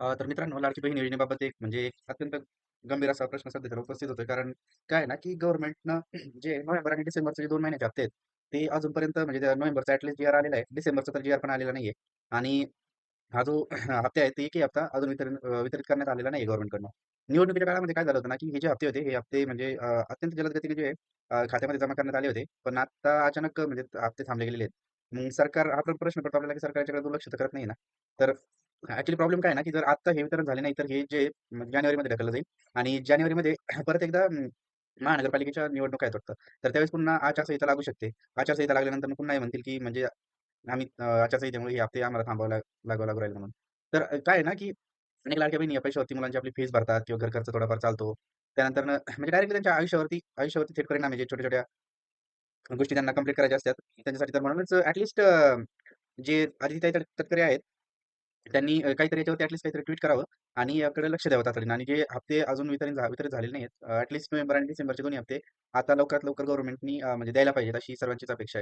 अ, तर मित्रांनो, लाडकी बहीण योजनेबाबत एक म्हणजे एक अत्यंत गंभीर असा प्रश्न सध्या तर उपस्थित होतोय. कारण काय आहे ना, की गव्हर्नमेंटनं जे नोव्हेंबर आणि डिसेंबरचे जे 2 महिन्याचे हप्ते आहेत, ते अजूनपर्यंत म्हणजे त्या नोव्हेंबरचा ॲटलीस्ट जी-आर आलेला आहे. डिसेंबरचा तर जी-आर पण आलेला नाहीये. आणि हा जो हप्ते आहेत, ते एकही हप्ता अजून वितरण अ, वितरित करण्यात आलेला नाहीये गव्हर्नमेंटकडनं. निवडणुकीच्या काळामध्ये काय झालं होतं ना, की हे जे हप्ते होते, हे हप्ते म्हणजे अ, अत्यंत जलद गतीने जे अ, खात्यामध्ये जमा करण्यात आले होते. पण आता अचानक म्हणजे हप्ते थांबले गेलेले आहेत. मग सरकार हा प्रश्न पडतो आपल्याला, की सरकार याच्याकडे दुर्लक्ष तर करत नाही ना. तर ऍक्च्युली प्रॉब्लेम काय आहे ना, की जर आत्ता हे वितरण झाले नाही, तर हे जे म्हणजे जानेवारीमध्ये ढकललं जाईल आणि जानेवारीमध्ये परत एकदा अं, महानगरपालिकेच्या निवडणुका आहेत वाटतं. तर त्यावेळेस पुन्हा आचारसंहिता लागू शकते. आचारसंहिता लागल्यानंतर पुन्हा हे म्हणतील, की म्हणजे आम्ही अ, आचारसंहितेमुळे हे हप्ते आम्हाला थांबवायला लागावं लागू राहिले म्हणून. तर अ, काय आहे ना, की अनेक लाडक्या बहिणी या पैशावरती मुलांची आपली फीस भरतात किंवा घर खर्च थोडाफार चालतो. त्यानंतर म्हणजे डायरेक्ट त्यांच्या आयुष्यावरती आयुष्यावरती थेट परिणाम आहे, जे छोट्या-छोट्या गोष्टी त्यांना कंप्लीट करायच्या असतात. त्यांच्यासाठी तर म्हणूनच ऍटलिस्ट जे आदितीताई तटकरे आहेत, त्यांनी अ, काहीतरी याच्यावरती ॲटलीस्ट काहीतरी ट्वीट करावं आणि याकडे लक्ष द्यावं तातडीनं आणि जे हप्ते अजून वितरण झा वितरित झालेले नाहीत अ, ॲटलीस्ट नोव्हेंबर आणि डिसेंबरचे दोन्ही हप्ते आता लवकरात लवकर गव्हर्नमेंटनी अ, म्हणजे द्यायला पाहिजेत, अशी सर्वांचीच अपेक्षा आहे.